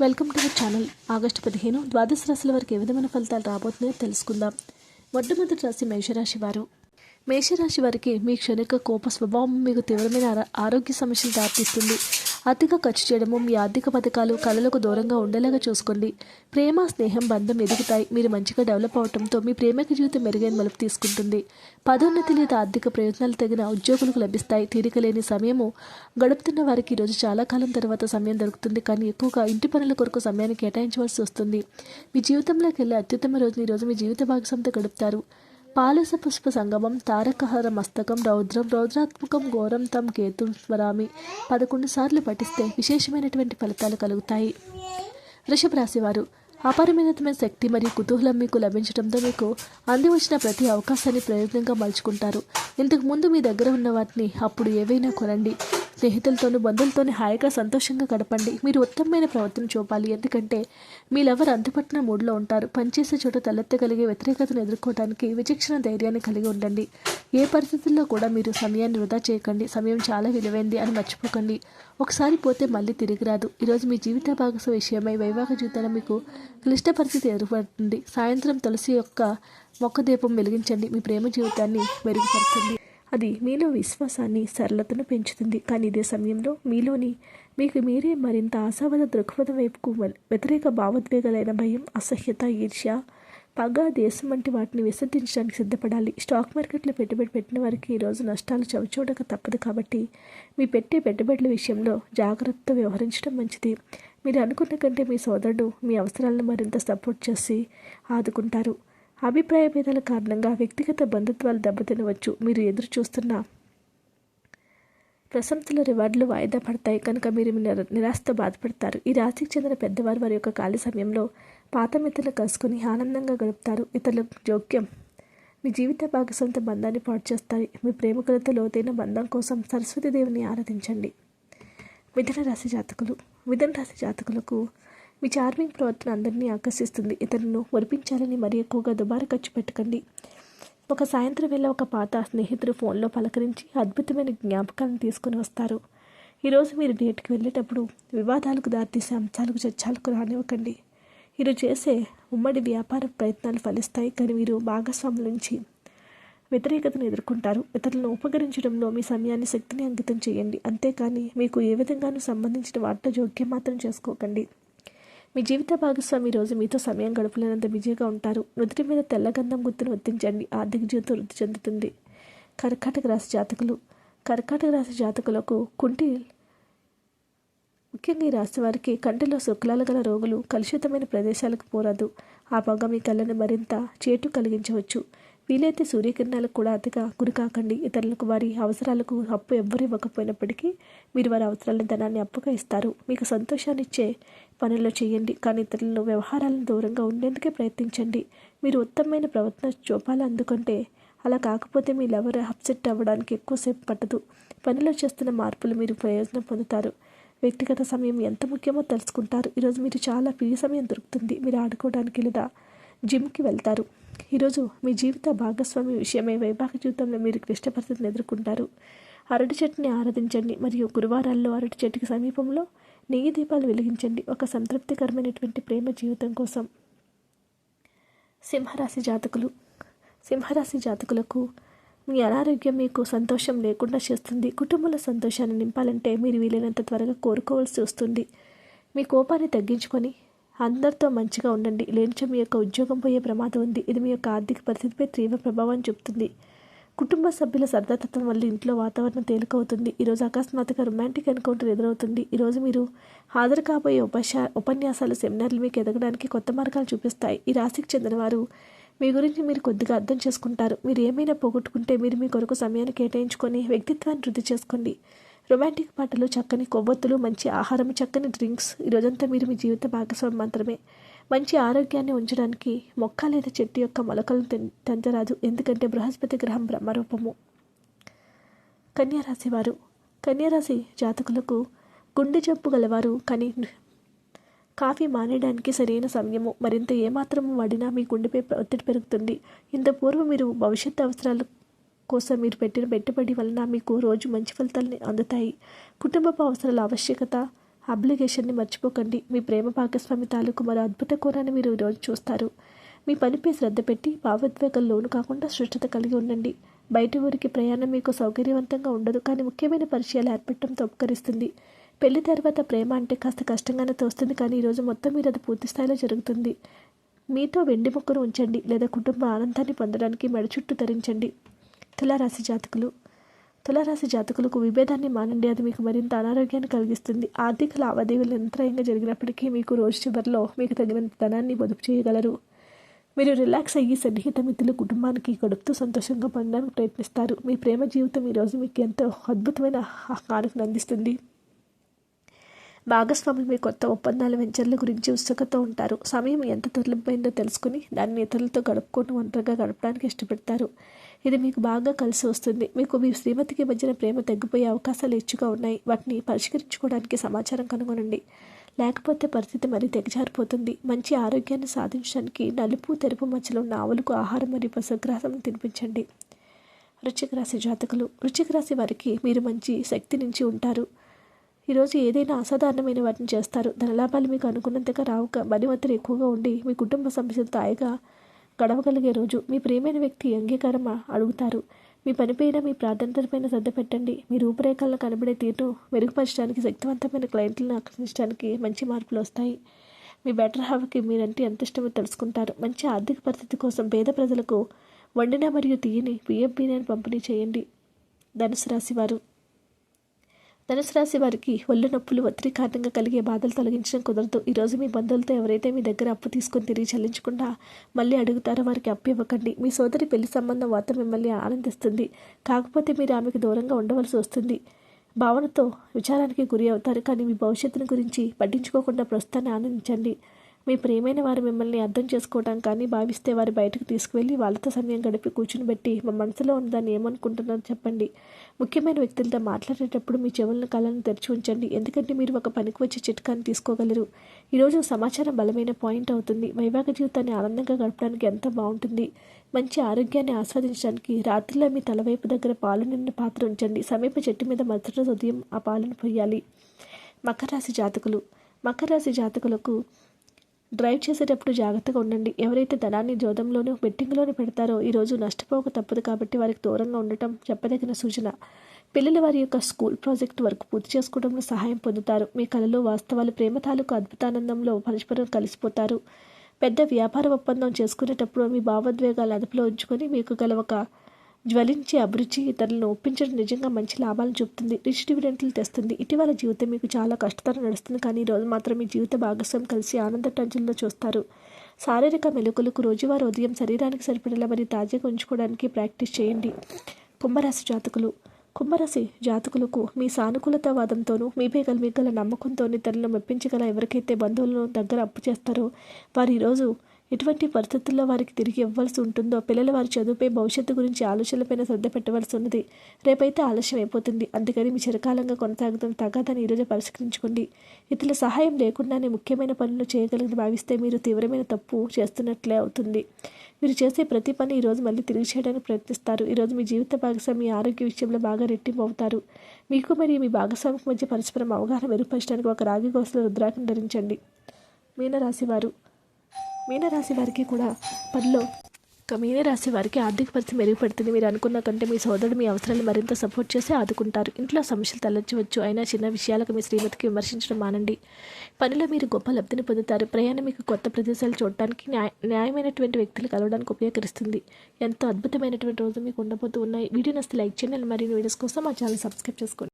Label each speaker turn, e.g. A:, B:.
A: Welcome to our channel August పదిహేను ద్వాదశ రాశుల వరకు ఏ విధమైన ఫలితాలు రాబోతున్నాయో తెలుసుకుందాం. మొట్టమొదటి రాశి మేషరాశి వారు. మేషరాశి వారికి మీ క్షణిక కోప స్వభావం మీకు తీవ్రమైన ఆరోగ్య సమస్యలు దారితీస్తుంది. అతిగా ఖర్చు చేయడము మీ ఆర్థిక పథకాలు కళలకు దూరంగా ఉండేలాగా చూసుకోండి. ప్రేమ స్నేహం బంధం ఎదుగుతాయి. మీరు మంచిగా డెవలప్ అవడంతో మీ ప్రేమిక జీవితం మెరుగైన మలుపు తీసుకుంటుంది. పదోన్నతి లేదా ఆర్థిక ప్రయోజనాలు తగిన ఉద్యోగులకు లభిస్తాయి. తీరిక లేని సమయము గడుపుతున్న వారికి ఈరోజు చాలా కాలం తర్వాత సమయం దొరుకుతుంది. కానీ ఎక్కువగా ఇంటి పనుల కొరకు సమయాన్ని కేటాయించవలసి వస్తుంది. మీ జీవితంలోకి వెళ్ళే అత్యుత్తమ రోజుని ఈరోజు మీ జీవిత భాగస్వామితో గడుపుతారు. పాలస పుష్ప సంగమం తారకహర మస్తకం రౌద్రం రౌద్రాత్మకం ఘోరం తం కేతు స్వరామి పదకొండు సార్లు పఠిస్తే విశేషమైనటువంటి ఫలితాలు కలుగుతాయి. వృషభ రాశివారు అపరిమితమైన శక్తి మరియు కుతూహలం మీకు లభించడంతో మీకు అంది వచ్చిన ప్రతి అవకాశాన్ని ప్రయోజనంగా మలుచుకుంటారు. ఇంతకు ముందు మీ దగ్గర ఉన్న వాటిని అప్పుడు ఏవైనా కొనండి. స్నేహితులతోనూ బంధువులతోనూ హాయిగా సంతోషంగా గడపండి. మీరు ఉత్తమమైన ప్రవర్తన చూపాలి. ఎందుకంటే మీ లవర్ అంతుపట్టిన మూడ్లో ఉంటారు. పనిచేసే చోట తలెత్తగలిగే వ్యతిరేకతను ఎదుర్కోవడానికి విచక్షణ ధైర్యాన్ని కలిగి ఉండండి. ఏ పరిస్థితుల్లో కూడా మీరు సమయాన్ని వృధా చేయకండి. సమయం చాలా విలువైంది అని మర్చిపోకండి. ఒకసారి పోతే మళ్ళీ తిరిగి రాదు. ఈరోజు మీ జీవిత భాగస్వ విషయమై వైవాహిక జీవితంలో మీకు క్లిష్ట పరిస్థితి ఏర్పడుతుంది. సాయంత్రం తులసి యొక్క మొక్క దీపం వెలిగించండి. మీ ప్రేమ జీవితాన్ని మెరుగుపరుస్తుంది అది మీలో విశ్వాసాన్ని సరళతను పెంచుతుంది. కానీ ఇదే సమయంలో మీలోని మీకు మీరే మరింత ఆశావాద దృక్పథం వైపుకు వ్యతిరేక భావోద్వేగాలైన భయం అసహ్యత ఈర్ష్య పగ దేశం వంటి వాటిని విసర్జించడానికి సిద్ధపడాలి. స్టాక్ మార్కెట్లో పెట్టుబడి పెట్టిన వారికి ఈరోజు నష్టాలు చవిచూడక తప్పదు కాబట్టి మీ పెట్టే పెట్టుబడుల విషయంలో జాగ్రత్త వ్యవహరించడం మంచిది. మీరు అనుకున్న కంటే మీ సోదరుడు మీ అవసరాలను మరింత సపోర్ట్ చేసి ఆదుకుంటారు. అభిప్రాయ భేదాల కారణంగా వ్యక్తిగత బంధుత్వాలు దెబ్బతినవచ్చు. మీరు ఎదురు చూస్తున్న ప్రశంసల రివార్డులు వాయిదా పడతాయి. కనుక మీరు నిర- నిరాశతో బాధపడతారు. ఈ రాశికి చెందిన పెద్దవారు వారి యొక్క ఖాళీ సమయంలో పాత మిత్రులు కలుసుకుని ఆనందంగా గడుపుతారు. ఇతరుల జోక్యం మీ జీవిత భాగస్వామితో బంధాన్ని పాటు చేస్తాయి. మీ ప్రేమికులతో లోతైన బంధం కోసం సరస్వతి దేవిని ఆరాధించండి. మిథున రాశి జాతకులు మిథున రాశి జాతకులకు మీ చార్మింగ్ ప్రవర్తన అందరినీ ఆకర్షిస్తుంది. ఇతరులను ఒరిపించాలని మరీ ఎక్కువగా దుబారా ఖర్చు పెట్టకండి. ఒక సాయంత్రం వేళ ఒక పాత స్నేహితుడు ఫోన్లో పలకరించి అద్భుతమైన జ్ఞాపకాలను తీసుకుని వస్తారు. ఈరోజు మీరు డేట్కి వెళ్ళేటప్పుడు వివాదాలకు దారితీసే అంశాలకు చర్చలకు రానివ్వకండి. మీరు చేసే ఉమ్మడి వ్యాపార ప్రయత్నాలు ఫలిస్తాయి కానీ మీరు భాగస్వాముల నుంచి వ్యతిరేకతను ఎదుర్కొంటారు. ఇతరులను ఉపకరించడంలో మీ సమయాన్ని శక్తిని అంకితం చేయండి. అంతేకాని మీకు ఏ విధంగానూ సంబంధించిన వార్త జోక్యం మాత్రం చేసుకోకండి. మీ జీవిత భాగస్వామి రోజు మీతో సమయం గడపలేనంత బిజీగా ఉంటారు. నుదుటి మీద తెల్లగంధం గుర్తును వర్తించండి ఆర్థిక జీవితం వృద్ధి చెందుతుంది. కర్కాటక రాశి జాతకులు. కర్కాటక రాశి జాతకులకు కుంటి ముఖ్యంగా ఈ రాశి వారికి కంటిలో శుక్లాలు గల రోగులు కలుషితమైన ప్రదేశాలకు పోరాదు. ఆ పొగ మీ కళ్ళను మరింత చేటు కలిగించవచ్చు. వీలైతే సూర్యకిరణాలకు కూడా అతిగా గురికాకండి ఇతరులకు వారి అవసరాలకు అప్పు ఎవ్వరు ఇవ్వకపోయినప్పటికీ మీరు వారి అవసరాలను ధనాన్ని అప్పుగా ఇస్తారు. మీకు సంతోషాన్ని ఇచ్చే పనుల్లో చేయండి కానీ ఇతరులను వ్యవహారాలను దూరంగా ఉండేందుకే ప్రయత్నించండి. మీరు ఉత్తమమైన ప్రవర్తన చూపాలి అందుకంటే అలా కాకపోతే మీ లవర్ అప్సెట్ అవ్వడానికి ఎక్కువసేపు పట్టదు. పనిలో చేస్తున్న మార్పులు మీరు ప్రయోజనం పొందుతారు. వ్యక్తిగత సమయం ఎంత ముఖ్యమో తెలుసుకుంటారు. ఈరోజు మీరు చాలా ఫ్రీ సమయం దొరుకుతుంది. మీరు ఆడుకోవడానికి లేదా జిమ్కి వెళ్తారు. ఈరోజు మీ జీవిత భాగస్వామి విషయమై వైవాహిక జీవితంలో మీరు క్లిష్ట పరిస్థితిని ఎదుర్కొంటారు. అరటి చెట్టుని ఆరాధించండి. మరియు గురువారాల్లో అరటి చెట్టుకి సమీపంలో నెయ్యి దీపాలు వెలిగించండి. ఒక సంతృప్తికరమైనటువంటి ప్రేమ జీవితం కోసం. సింహరాశి జాతకులు. సింహరాశి జాతకులకు మీ అనారోగ్యం మీకు సంతోషం లేకుండా చేస్తుంది. కుటుంబంలో సంతోషాన్ని నింపాలంటే మీరు వీలైనంత త్వరగా కోరుకోవాల్సి వస్తుంది. మీ కోపాన్ని తగ్గించుకొని అందరితో మంచిగా ఉండండి. లేనిచో మీ యొక్క ఉద్యోగం పోయే ప్రమాదం ఉంది. ఇది మీ యొక్క ఆర్థిక పరిస్థితిపై తీవ్ర ప్రభావం చూపుతుంది. కుటుంబ సభ్యుల సరదాతత్వం వల్ల ఇంట్లో వాతావరణం తేలికవుతుంది. ఈరోజు అకస్మాత్తుగా రొమాంటిక్ ఎన్కౌంటర్ ఎదురవుతుంది. ఈరోజు మీరు హాజరు కాబోయే ఉపశా ఉపన్యాసాలు సెమినార్లు మీకు ఎదగడానికి కొత్త మార్గాలు చూపిస్తాయి. ఈ రాశికి చెందినవారు మీ గురించి మీరు కొద్దిగా అర్థం చేసుకుంటారు. మీరు ఏమైనా పోగొట్టుకుంటే మీరు మీ కొరకు సమయాన్ని కేటాయించుకొని వ్యక్తిత్వాన్ని వృద్ధి చేసుకోండి. రొమాంటిక్ పాటలు చక్కని కొవ్వొత్తులు మంచి ఆహారం చక్కని డ్రింక్స్ ఈ రోజంతా మీరు మీ జీవిత భాగస్వామి మాత్రమే. మంచి ఆరోగ్యాన్ని ఉంచడానికి మొక్క లేదా చెట్టు యొక్క మొలకలను తెంచరాదు. ఎందుకంటే బృహస్పతి గ్రహం బ్రహ్మరూపము. కన్యారాశి వారు. కన్యారాశి జాతకులకు గుండె జబ్బు గలవారు కానీ కాఫీ మానేయడానికి సరైన సమయము. మరింత ఏమాత్రము వాడినా మీ గుండెపై ఒత్తిడి పెరుగుతుంది. ఇంత పూర్వం మీరు భవిష్యత్తు అవసరాల కోసం మీరు పెట్టిన పెట్టుబడి వలన మీకు రోజు మంచి ఫలితాలని అందుతాయి. కుటుంబపు అవసరాల ఆవశ్యకత అబ్లిగేషన్ని మర్చిపోకండి. మీ ప్రేమ భాగస్వామి తాలూకు మరో అద్భుత కోరాన్ని మీరు ఈరోజు చూస్తారు. మీ పనిపై శ్రద్ధ పెట్టి భావోద్వేగం లోను కాకుండా సృష్టత కలిగి ఉండండి. బయట ఊరికి ప్రయాణం మీకు సౌకర్యవంతంగా ఉండదు కానీ ముఖ్యమైన పరిచయాలు ఏర్పడటంతో ఉపకరిస్తుంది. పెళ్ళి తర్వాత ప్రేమ అంటే కాస్త కష్టంగానే తోస్తుంది కానీ ఈరోజు మొత్తం మీరు అది పూర్తి స్థాయిలో జరుగుతుంది. మీతో వెండి ముక్కను ఉంచండి లేదా కుటుంబ ఆనందాన్ని పొందడానికి మెడ చుట్టూ ధరించండి తులారాశి జాతకులు తులారాశి జాతకులకు విభేదాన్ని మానండి. అది మీకు మరింత అనారోగ్యాన్ని కలిగిస్తుంది. ఆర్థిక లావాదేవీలు నిరంతరాయంగా జరిగినప్పటికీ మీకు రోజు చివరిలో మీకు తగినంత ధనాన్ని పొదుపు చేయగలరు. మీరు రిలాక్స్ అయ్యి సన్నిహిత మిత్రులు కుటుంబానికి గడుపుతూ సంతోషంగా పొందడానికి ప్రయత్నిస్తారు. మీ ప్రేమ జీవితం ఈరోజు మీకు ఎంతో అద్భుతమైన కానుకను అందిస్తుంది. భాగస్వాములు మీ కొత్త ఒప్పందాల వెంచర్ల గురించి ఉత్సుకత ఉంటారు. సమయం ఎంత దుర్లభమైందో తెలుసుకుని దాన్ని ఇతరులతో గడుపుకోవడం ఒంటరిగా గడపడానికి ఇష్టపడతారు. ఇది మీకు బాగా కలిసి వస్తుంది. మీకు మీ శ్రీమతికి మధ్యన ప్రేమ తగ్గిపోయే అవకాశాలు ఎక్కువగా ఉన్నాయి. వాటిని పరిష్కరించుకోవడానికి సమాచారం కనుగొనండి. లేకపోతే పరిస్థితి మరీ తెగజారిపోతుంది. మంచి ఆరోగ్యాన్ని సాధించడానికి నలుపు తెరుపు మధ్యలో ఉన్న ఆవులకు ఆహారం మరియు పశుగ్రాసం తినిపించండి. వృశ్చిక రాశి జాతకులు. వృశ్చిక రాశి వారికి మీరు మంచి శక్తి నుంచి ఉంటారు. ఈరోజు ఏదైనా అసాధారణమైన వాటిని చేస్తారు. ధనలాభాలు మీకు అనుకున్నంతగా రావు బలి ఒత్తిడి ఎక్కువగా ఉండి మీ కుటుంబ సమస్యలతో హాయిగా గడవగలిగే రోజు మీ ప్రియమైన వ్యక్తి అంగీకారం అడుగుతారు. మీ పనిపైన మీ ప్రాధాన్యతలపైన శ్రద్ధ పెట్టండి. మీ రూపురేఖలను కనబడే తీరును మెరుగుపరచడానికి శక్తివంతమైన క్లయింట్లను ఆకర్షించడానికి మంచి మార్పులు వస్తాయి. మీ బెటర్ హాఫ్కి మీరంటే ఎంత ఇష్టమో తెలుసుకుంటారు. మంచి ఆర్థిక పరిస్థితి కోసం పేద ప్రజలకు వండిన మరియు తీయని బియ్యం బిర్యానీ పంపిణీ చేయండి. ధనుసు రాశి వారు ధనుసు రాశి వారికి ఒళ్ళు నొప్పులు ఒత్తిడి కారణంగా కలిగే బాధలు తొలగించడం కుదరదు. ఈరోజు మీ బంధువులతో ఎవరైతే మీ దగ్గర అప్పు తీసుకొని తిరిగి చెల్లించకుండా మళ్ళీ అడుగుతారో వారికి అప్పు ఇవ్వకండి. మీ సోదరి పెళ్ళి సంబంధం వార్త మిమ్మల్ని ఆనందిస్తుంది. కాకపోతే మీరు ఆమెకు దూరంగా ఉండవలసి వస్తుంది. భావనతో విచారానికి గురి అవుతారు. కానీ మీ భవిష్యత్తును గురించి పట్టించుకోకుండా ప్రస్తుతాన్ని ఆనందించండి. మీ ప్రియమైన వారు మిమ్మల్ని అర్థం చేసుకోవడం కానీ భావిస్తే వారి బయటకు తీసుకువెళ్ళి వాళ్ళతో సమయం గడిపి కూర్చుని పెట్టి మా మనసులో ఉన్నదాన్ని ఏమనుకుంటున్నారో చెప్పండి. ముఖ్యమైన వ్యక్తులతో మాట్లాడేటప్పుడు మీ చెవులను కళ్ళను తెరిచి ఉంచండి. ఎందుకంటే మీరు ఒక పనికి వచ్చే చిట్కాన్ని తీసుకోగలరు. ఈరోజు సమాచారం బలమైన పాయింట్ అవుతుంది. వైవాహిక జీవితాన్ని ఆనందంగా గడపడానికి ఎంత బాగుంటుంది. మంచి ఆరోగ్యాన్ని ఆస్వాదించడానికి రాత్రిలో మీ తలవైపు దగ్గర పాలు నిన్న పాత్ర ఉంచండి. సమీప చెట్టు మీద మరుసటి ఉదయం ఆ పాలను పోయాలి మకర రాశి జాతకులు. మకర రాశి జాతకులకు డ్రైవ్ చేసేటప్పుడు జాగ్రత్తగా ఉండండి. ఎవరైతే ధనాన్ని జోదంలోనూ బెట్టింగ్లోనూ పెడతారో ఈరోజు నష్టపోక తప్పదు కాబట్టి వారికి దూరంగా ఉండటం చెప్పదగిన సూచన. పిల్లలు వారి యొక్క స్కూల్ ప్రాజెక్ట్ వర్క్ పూర్తి చేసుకోవడంలో సహాయం పొందుతారు. మీ కళలో వాస్తవాలు ప్రేమ తాలూకు అద్భుతానందంలో పరస్పరం కలిసిపోతారు. పెద్ద వ్యాపార ఒప్పందం చేసుకునేటప్పుడు మీ భావోద్వేగాలు అదుపులో ఉంచుకొని మీకు గల ఒక జ్వలించే అభిరుచి ఇతరులను ఒప్పించడం నిజంగా మంచి లాభాలను చూపుతుంది. రిచ్ డివిడెంట్లు తెస్తుంది. ఇటీవల జీవితం మీకు చాలా కష్టతరం నడుస్తుంది. కానీ ఈరోజు మాత్రం మీ జీవిత భాగస్వామి కలిసి ఆనంద టంచుల్లో చూస్తారు. శారీరక మెలకులకు రోజువారీ ఉదయం శరీరానికి సరిపడేలా మరియు తాజాగా ఉంచుకోవడానికి ప్రాక్టీస్ చేయండి. కుంభరాశి జాతకులు. కుంభరాశి జాతకులకు మీ సానుకూలతావాదంతోనూ మీపై గల మీ గల నమ్మకంతో ఇతరులను మెప్పించగల ఎవరికైతే బంధువులను దగ్గర అప్పు చేస్తారో వారు ఈరోజు ఎటువంటి పరిస్థితుల్లో వారికి తిరిగి ఇవ్వాల్సి ఉంటుందో పిల్లల వారి చదువుపై భవిష్యత్తు గురించి ఆలోచనలపైన శ్రద్ధ పెట్టవలసి ఉన్నది రేపైతే ఆలస్యం అయిపోతుంది. అందుకని మీ చిరకాలంగా కొనసాగుతున్న తగాదని ఈరోజు పరిష్కరించుకోండి. ఇతరుల సహాయం లేకుండానే ముఖ్యమైన పనులు చేయగలిగిన భావిస్తే మీరు తీవ్రమైన తప్పు చేస్తున్నట్లే అవుతుంది. మీరు చేసే ప్రతి పని ఈరోజు మళ్ళీ తిరిగి చేయడానికి ప్రయత్నిస్తారు. ఈరోజు మీ జీవిత భాగస్వామి ఆరోగ్య విషయంలో బాగా రెట్టింపు అవుతారు. మీకు మరియు మీ భాగస్వామికి మధ్య పరస్పరం అవగాహన మెరుగుపరచడానికి ఒక రాగి గోసల రుద్రాకం ధరించండి. మీనరాశివారు మీనరాశి వారికి కూడా పనిలో. ఒక మీనరాశి వారికి ఆర్థిక పరిస్థితి మెరుగుపడుతుంది. మీరు అనుకున్న కంటే మీ సోదరుడు మీ అవసరాలు మరింత సపోర్ట్ చేసి ఆదుకుంటారు. ఇంట్లో సమస్యలు తలెచ్చవచ్చు అయినా చిన్న విషయాలకు మీ శ్రీమతికి విమర్శించడం మానండి. పనిలో మీరు గొప్ప లబ్ధిని పొందుతారు. ప్రయాణం మీకు కొత్త ప్రదేశాలు చూడటానికి న్యాయ న్యాయమైనటువంటి వ్యక్తులు కలవడానికి ఉపయోగకరిస్తుంది. ఎంతో అద్భుతమైనటువంటి రోజు మీకు ఉండబోతూ ఉన్నాయి. వీడియో నస్తే లైక్ చేయండి. మరియు వీడియోస్ కోసం మా ఛానల్ సబ్స్క్రైబ్ చేసుకోండి.